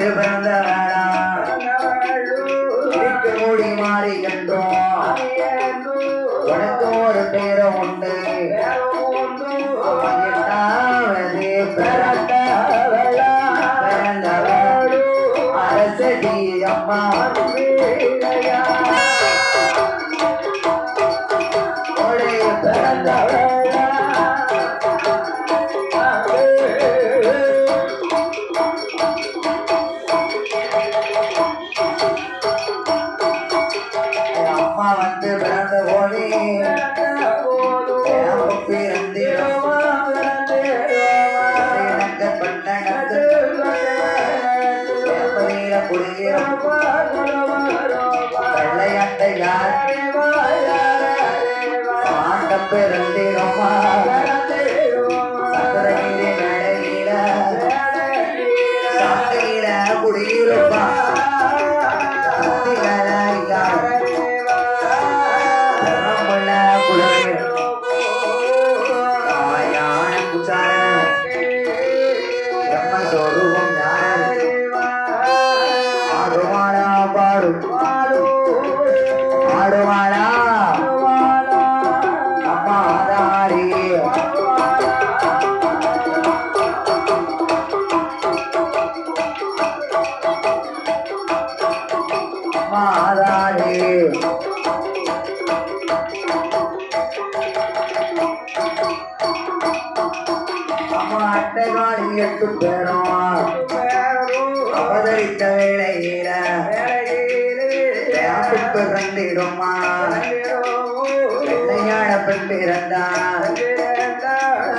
வந்து பிறந்த மூடி மாறி கண்டோம் உனக்கு ஒரு பேரும் உண்டு. ஆண்ட ஆதாரி அம்மா அட்டைகாடி எட்டு பேரும் அவதரித்த வேளையில தேப்பு பிறந்திடுமா வெள்ளையாட பெண் பிறந்தான்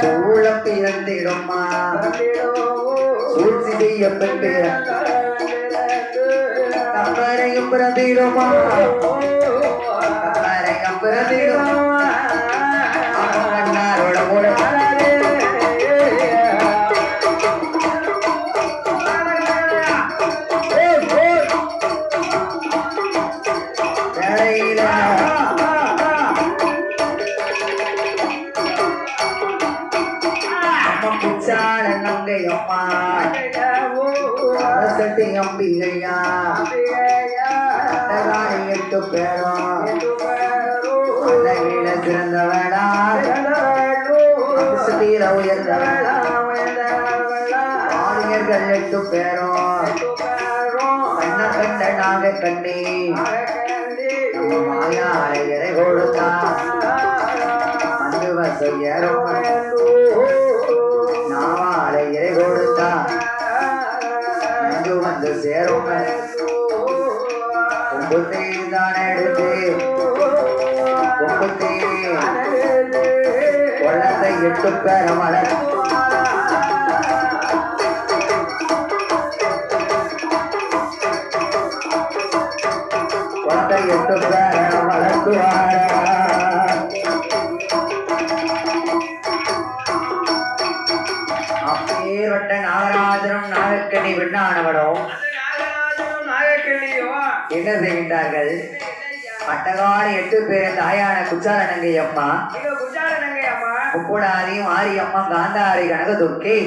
சூழ பிறந்திடுமா சூழ்ச்சி செய்ய பெண் பிறந்தான் கப்பரையும் அரசட்டி அம்பிகையா அட்டகாரி எட்டு பேரும் சிறந்தவடா சுதீர உயர்ந்தவடா ஆரியர்கள் எட்டு பேரும். கண்ண கண்ட நாக கண்ணி. மாயாலை இறை கொடுத்தா. மந்து வசம் கும்புத்தி தான் எடுத்து கும்புத்தி குழந்தை எட்டு பேர மலர் எட்டு பேர வளர்த்துவாரா அப்பேற்பட்ட நாகராஜனும் நாகக்கண்ணி விண்ணானவனும் என்ன செய்கின்றார்கள் பட்டகாடு எட்டு பேர் தாயான குச்சாரணங்கை அம்மா. முப்புடாரி மாரியம்மா காந்தாரி கனகதுர்க்கி.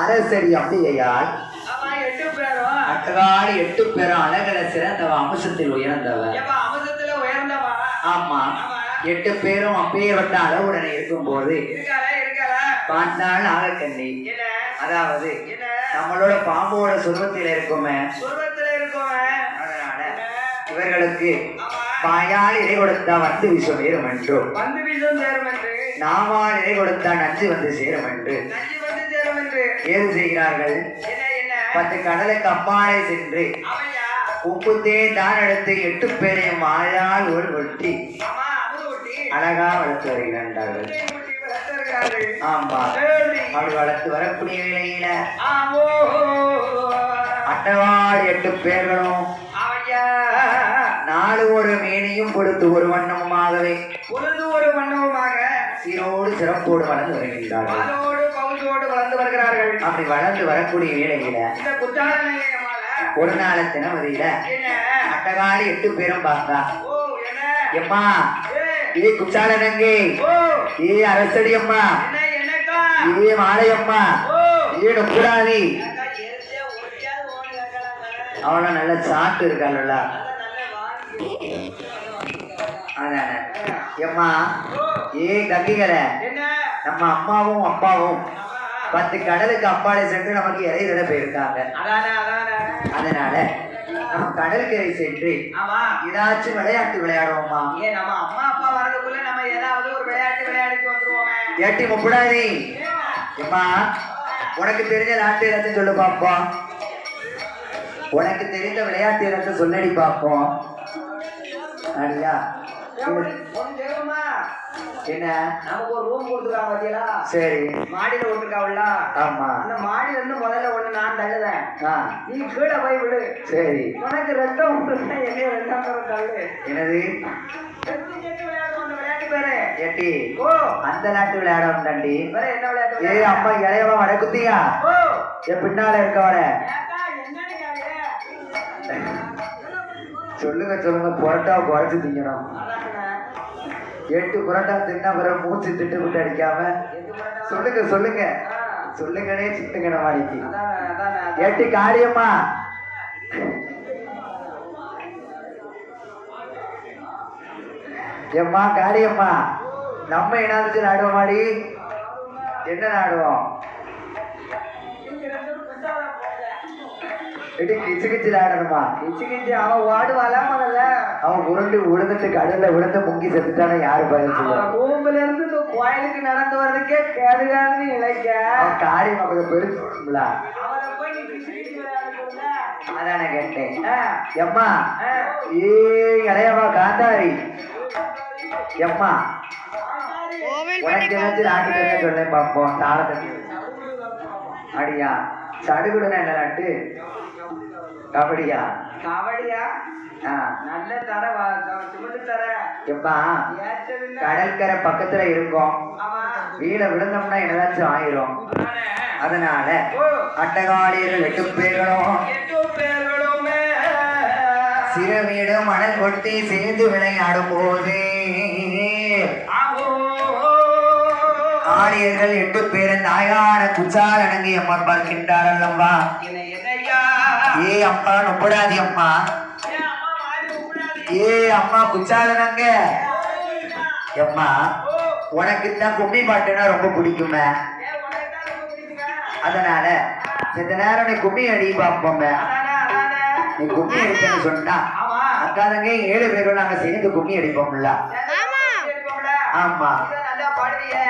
அரசடி அம்பிகையால் பட்டகாடு எட்டு பேரும் அழகல சிறந்தவ அம்சத்தில் உயர்ந்தவ. ஆமா. எட்டு பேரும் அப்பேற்பட்ட அளவுடன் இருக்கும்போது பார்த்தால் நாகக்கண்ணி அதாவது நம்மளோட பாம்போட சுருவத்தில் இருக்குமே. இவர்களுக்கு வாயால் இறை கொடுத்தா வந்து விஷம் ஏறும் என்றும் வந்து வீசும் சேரும் என்று நாவால் இறை கொடுத்தா நஞ்சு வந்து சேரும் என்று நஞ்சு வந்து சேரும் என்று ஏது செய்கிறார்கள்? பத்து கடலுக்கு அப்பாலே சென்று உப்புத்தே தான் எடுத்து எட்டு பேரையும் வாயால் ஒரு வெட்டி அம்மா அமுது ஊட்டி அழகா வளர்த்து வருகிறார்கள். ஆமா. அப்படி வளர்த்து வரக்கூடிய வேளையில ஆமோ அட்டவாடு எட்டு பேர்களும் நாலு ஒரு மேனியும் கொடுத்து ஒரு வண்ணமுமாகவே பொழுது ஒரு வண்ணமுமாக சீரோடு சிறப்போடு வளர்ந்து வருகின்றார்கள். வளர்ந்து வருகிறார்கள். அப்படி வளர்ந்து வரக்கூடிய வேளையில இந்த ஒரு நாள் தினமதியில என்ன? அட்டகாடி எட்டு பேரும் பார்த்தா எம்மா குச்சாலனங்கை ஓ. ஏ அரசடி அம்மா ஏ மாலையம்மா ஏ நொப்புடாதி அவன நல்ல சாட்டு இருக்காள்ல அதானே எம்மா ஏ என்ன? நம்ம அம்மாவும் அப்பாவும் பத்து கடலுக்கு அப்பாலே சென்று நமக்கு இறையிட போயிருக்காங்க அதானே அதானே. அதனால நம்ம கடற்கரை சென்று ஏதாச்சும் விளையாட்டு விளையாடுவோமா ஏன் நம்ம அம்மா அப்பா வரதுக்குள்ள நம்ம ஏதாவது ஒரு விளையாட்டு விளையாடிட்டு வந்துருவோமே. ஏட்டி முப்படாதி. எம்மா உனக்கு தெரிஞ்ச நாட்டு இடத்தை சொல்லு பார்ப்போம் உனக்கு தெரிந்த விளையாட்டு இடத்தை சொல்லடி பார்ப்போம் அடியா என்ன? நமக்கு ஒரு ரூம் கொடுத்துருக்காங்க பாத்தீங்களா சரி. மாடியில விட்டுருக்காவுல்ல ஆமா. அந்த மாடியில இருந்து முதல்ல ஒண்ணு நான் தள்ளுவேன். நீ கீழே போய் விடு. சரி. உனக்கு விட்டுருந்தா என்னைய ரெண்டாம் தரம் தள்ளு. என்னது? அந்த விளையாட்டு ஏட்டி ஓ. அந்த நாட்டு விளையாடணும் தண்டி வேற என்ன விளையாட்டு ஏ விளையாட்டு? அம்மா இளையவன் வட குத்தியா? ஓ. என் பின்னால இருக்கவன சொல்லுங்க சொல்லுங்க. புரட்டா குறைச்சு திங்கணும். எட்டு புரட்டா தின்னா பிறகு மூச்சு திட்டு விட்டு அடிக்காம சொல்லுங்க சொல்லுங்க. சொல்லுங்கனே சிட்டுங்கன மாடிக்கு எட்டு காரியம்மா. எம்மா காரியம்மா. நம்ம என்ன நாடுவோம் மாடி என்ன நாடுவோம்? எட்டு கிச்சு கிச்சு ஆடணுமா? கிச்சு கிச்சு அவ ஓடுவாளா முதல்ல. அவன் உருண்டு விழுந்துட்டு கடல்ல விழுந்து முங்கி செத்துட்டான யாரு சொல்லுவா ரூம்ல இருந்து இந்த கோயிலுக்கு நடந்து வர்றதுக்கே கேடுகாதுன்னு இழைக்க அவன் காரியம் கொஞ்சம் பெருசு விடும்ல அதான கேட்டேன். எம்மா. ஏ இளையவா காந்தாரி. எம்மா உனக்கு ஏதாச்சும் நாட்டு சொல்லேன் பார்ப்போம் தாளத்தை அடியா சடுகுடுனா என்ன நாட்டு? கபடியா? கபடியா? நல்ல தர சுமட்டு தர எப்பா கடற்கரை பக்கத்துல இருக்கோம். வீட விழுந்தோம்னா என்னதாச்சும் ஆயிரும். அதானே. அதனால ஓ. அட்டகாடியர்கள் எட்டு பேர்களும் சிறு வீடு மணல் கொட்டி சேர்ந்து விளையாடும் போது ஆடியர்கள் எட்டு பேர் தாயான குச்சால் அடங்கி அம்மன் பார்க்கின்றார் அல்லவா ஏ அம்மா நொப்படாதி அம்மா. ஏன் அம்மா ஏ அம்மா உனக்கு தான் கும்மி பாட்டுனா ரொம்ப பிடிக்குமே. அதனால இந்த நேரம் நீ கும்மி அடி பார்ப்போமே அதானே அதானே. நீ கும்மி அடிப்பேன்னு சொன்னா ஆமா. அக்கா தங்க ஏழு பேரும் நாங்க சேர்ந்து கும்மி அடிப்போம்ல. ஆமா.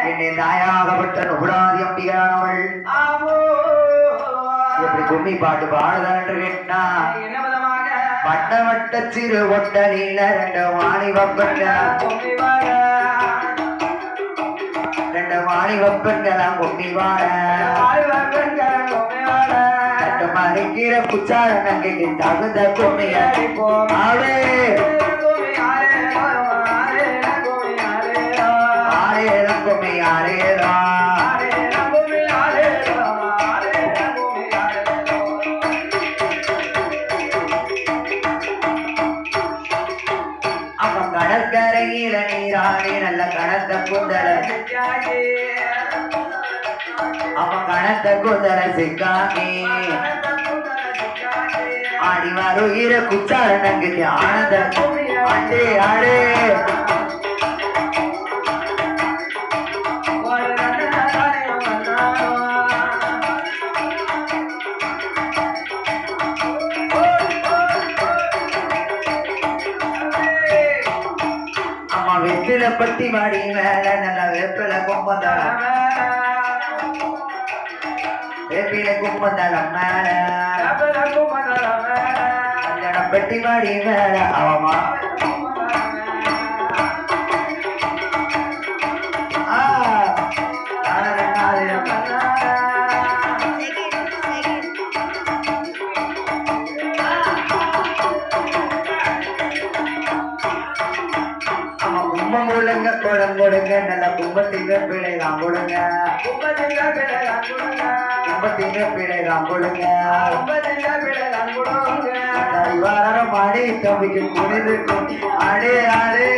என்னை தாயாகப்பட்ட நுபடாதி அம்பிகானவள் ஆமோ. எப்படி கும்மி பாட்டு பாடுதான் கேட்டா வட்ட வட்ட சிறு ஒட்ட நீல ரெண்டு வாணி வாழ? ரெண்டு வாணி வப்பெல்லாம் கும்மி கட்ட மறைக்கிற குச்சார நங்கைக்கு தகுந்த கும்மி அடிப்போம். அவன் கணத்த குந்தல சிக்காமி ஆடி வரும் வருகிற குச்சார நங்கு ஆனந்த ஆண்டே ஆடே. வெத்தில பட்டி மாடி மேல நல்ல வேப்பில கும்பந்தளம் வேப்பில கும்பந்தளம் மேல பெட்டி மாடி மேல அவமா கும்பத்திங்க பிழை தான் கொடுங்க. கும்பத்திங்க பிழை தான் கொடுங்க. அடிவாரம் அடி தம்பிக்கு குனிந்து அடே அடே.